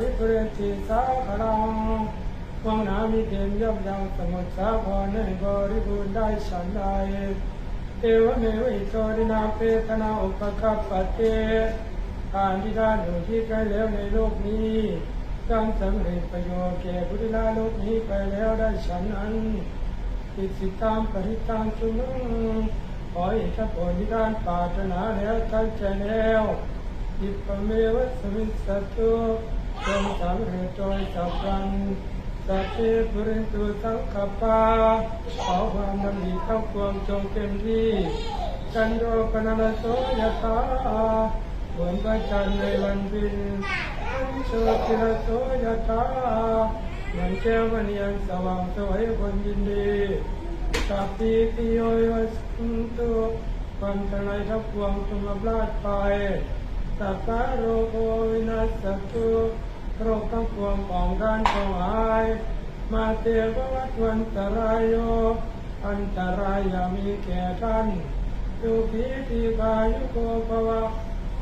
ริปุเรนติสาคลังวังนามิเกมย่อมยังสมุทรสาครในบริบูรณ์ได้ฉันใดเอวเมวิโตดินาเปตนาอุปกัปปะเตการที่ด้านอยู่ที่ใกล้แล้วในโลกนี้การสำเร็จประโยชน์แก่พุทธลาโลกนี้ไปแล้วได้ฉันนั้นติดสิตามปริตามชุนุมขอให้ท่านผลที่ด้านปาถนาแล้วตั้งใจแล้วอิปเมวะสมิสสตุ จงสำเร็จโดยสัพพันสัพเพปุรนตุสังขปาขอความดำริทั้งปวงจงเต็มที่จันโดปนันโสยถาเหมือนพระจันทร์ในวันเพ็ญอันโชติระโสยถาเหมือนแก้วมณีอันสว่างสวยคนยินดีสัพพิติโยโยสันตุวันทั้งหลายทั้งปวงจงรับลาดไปสัพพะโรโควินาศตุ โรคทั้งปวงของด้านจงหาย มาเตววัตวันตรายโย อันตรายยามีแก่ท่านยุพีติกายุโกภวะ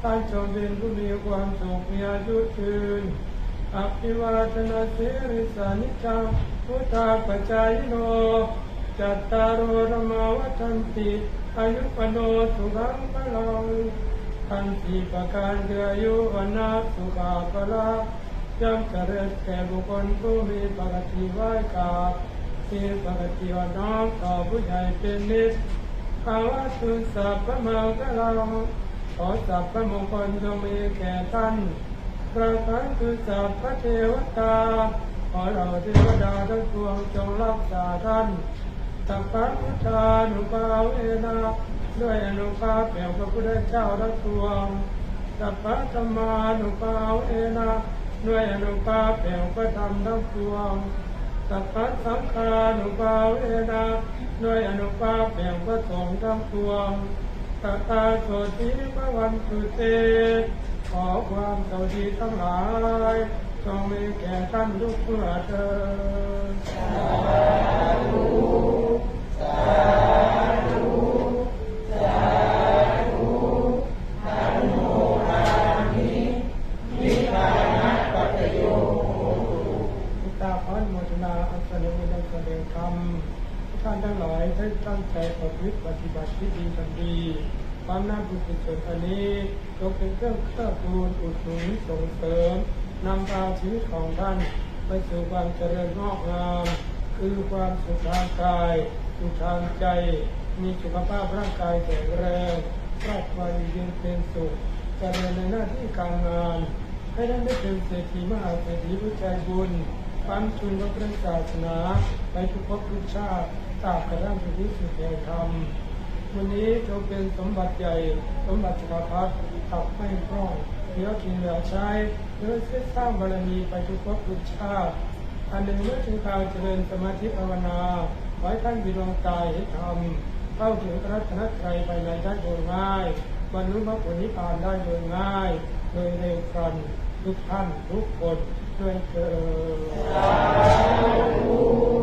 ท่านจงเป็นผู้มีความสุขมีอายุยืนอภิวาทนาสิริสานิจังพุทธาปจายโน จัตตารโอธรรมาวัฏันติ อายุปโนสุขังพลังทันทีประการคืออายุวันนาสุขาพละ ย่อมเจริญแก่บุคคลผู้มีปกติไหวกามีปกติอ่อนน้อมต่อผู้ใหญ่เป็นนิสภาวะตุสัพพะมังกลังขอสัพพะมงคลจงมีแก่ท่านประการคือสัพพะเทวตาขอเราเทวดาทั้งปวงจงรักษาท่านสัพพะพุทธานุภาเวนะด้วยอนุภาพแห่งพระพุทธเจ้าทั้งปวงสัพพะธรรมานุภาเวนะ ด้วยอนุภาพแห่งพระธรรมทั้งปวงสัพพะสังฆานุภาเวนะด้วยอนุภาพแห่งพระสงฆ์ทั้งปวงตตาโสติพระวันสุเตขอความสวัสดีทั้งหลายจงมีแก่ท่านทุกเมื่อเถิด นาอัสนุนันแสดงธรรมท่านทั้งหลายได้ตั้งใจประพฤติปฏิบัติที่ดีทันดีความน่าบุญกุศลอันนี้จงเป็นเครื่องเพื่อปูนอุดหนุนส่งเสริมนำพาชีวิตของท่านไปสู่ความเจริญงอกงามคือความสุขทางกายสุขทางใจ มีสุขภาพร่างกายแข็งแรงครอบครัวอยู่เย็นเป็นสุขเจริญในหน้าที่การงาน ให้ท่านได้เป็นเศรษฐีมหาเศรษฐีผู้ใจบุญ ฟังชุนพระพุทธศาสนาไปทุกภพทุกชาติตราบกระทั่งถึงที่สุดแห่งธรรมวันนี้จงเป็นสมบัติใหญ่ สมบัติจักรพรรดิขับไม่พร่องเหลือกินเหลือใช้เพื่อสร้างบารมีไปทุกภพทุกชาติอันหนึ่งเมื่อถึงคราวเจริญสมาธิภาวนาขอให้ท่านมีดวงตาเห็นธรรมเข้าถึงรัตนตรัยภายในได้โดยง่ายบรรลุมรรคผลนิพพานได้โดยง่าย โดยเร็วพลันทุกท่านทุกคน ด้วยเกิด